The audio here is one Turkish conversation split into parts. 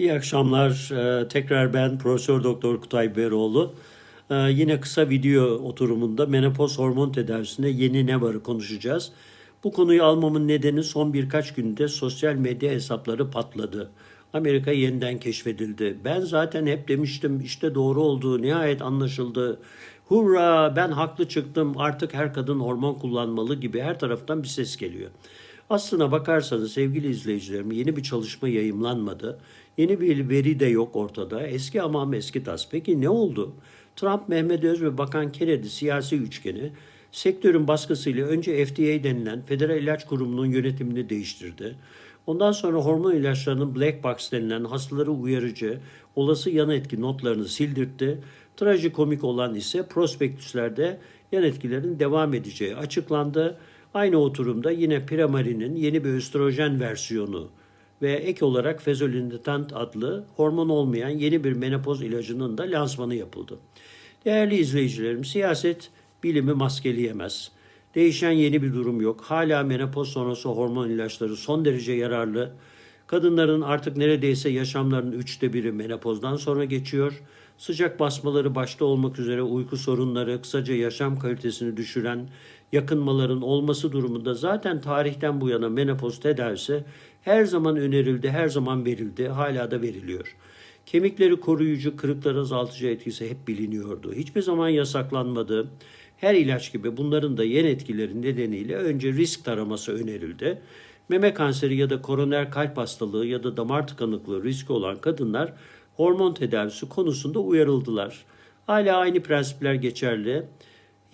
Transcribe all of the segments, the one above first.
İyi akşamlar. Ee, Tekrar ben Profesör Doktor Kutay Beroğlu. Ee, Yine kısa video oturumunda menopoz hormon tedavisinde yeni ne varı konuşacağız. Bu konuyu almamın nedeni son birkaç günde sosyal medya hesapları patladı. Amerika yeniden keşfedildi. Ben zaten hep demiştim işte doğru olduğu nihayet anlaşıldı. Hurra ben haklı çıktım artık her kadın hormon kullanmalı gibi her taraftan bir ses geliyor. Aslına bakarsanız sevgili izleyicilerim yeni bir çalışma yayımlanmadı. Yeni bir veri de yok ortada. Eski ama eski tas. Peki ne oldu? Trump, Mehmet Öz ve Bakan Kennedy siyasi üçgeni sektörün baskısıyla önce FDA denilen Federal İlaç Kurumu'nun yönetimini değiştirdi. Ondan sonra hormon ilaçlarının black box denilen hastaları uyarıcı, olası yan etki notlarını sildirtti. Trajikomik olan ise prospektüslerde yan etkilerin devam edeceği açıklandı. Aynı oturumda yine Premarin'in yeni bir östrojen versiyonu ve ek olarak fezolinditant adlı hormon olmayan yeni bir menopoz ilacının da lansmanı yapıldı. Değerli izleyicilerim, siyaset bilimi maskeleyemez. Değişen yeni bir durum yok. Hala menopoz sonrası hormon ilaçları son derece yararlı. Kadınların artık neredeyse yaşamlarının üçte biri menopozdan sonra geçiyor. Sıcak basmaları başta olmak üzere uyku sorunları, kısaca yaşam kalitesini düşüren yakınmaların olması durumunda zaten tarihten bu yana menopoz tedavisi her zaman önerildi, her zaman verildi, hala da veriliyor. Kemikleri koruyucu, kırıkları azaltıcı etkisi hep biliniyordu. Hiçbir zaman yasaklanmadı. Her ilaç gibi bunların da yan etkileri nedeniyle önce risk taraması önerildi. Meme kanseri ya da koroner kalp hastalığı ya da damar tıkanıklığı riski olan kadınlar hormon tedavisi konusunda uyarıldılar. Hala aynı prensipler geçerli.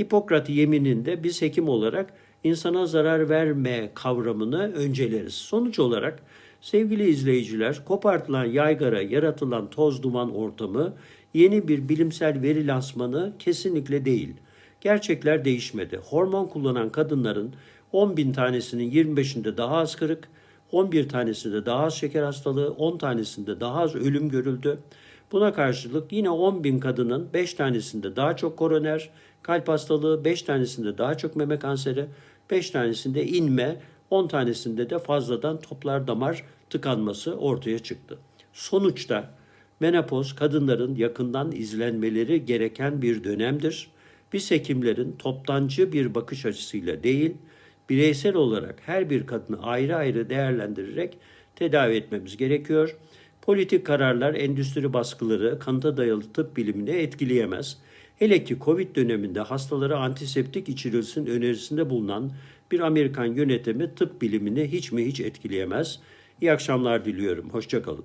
Hipokrat yemininde biz hekim olarak insana zarar verme kavramını önceleriz. Sonuç olarak sevgili izleyiciler kopartılan yaygara yaratılan toz duman ortamı yeni bir bilimsel veri lansmanı kesinlikle değil. Gerçekler değişmedi. Hormon kullanan kadınların 10 bin tanesinin 25'inde daha az kırık, 11 tanesinde daha az şeker hastalığı, 10 tanesinde daha az ölüm görüldü. Buna karşılık yine 10 bin kadının 5 tanesinde daha çok koroner, kalp hastalığı, 5 tanesinde daha çok meme kanseri, 5 tanesinde inme, 10 tanesinde de fazladan toplar damar tıkanması ortaya çıktı. Sonuçta menopoz kadınların yakından izlenmeleri gereken bir dönemdir. Biz hekimlerin toptancı bir bakış açısıyla değil, bireysel olarak her bir kadını ayrı ayrı değerlendirerek tedavi etmemiz gerekiyor. Politik kararlar endüstri baskıları kanıta dayalı tıp bilimini etkileyemez. Hele ki Covid döneminde hastalara antiseptik içirilsin önerisinde bulunan bir Amerikan yönetimi tıp bilimini hiç mi hiç etkileyemez. İyi akşamlar diliyorum. Hoşçakalın.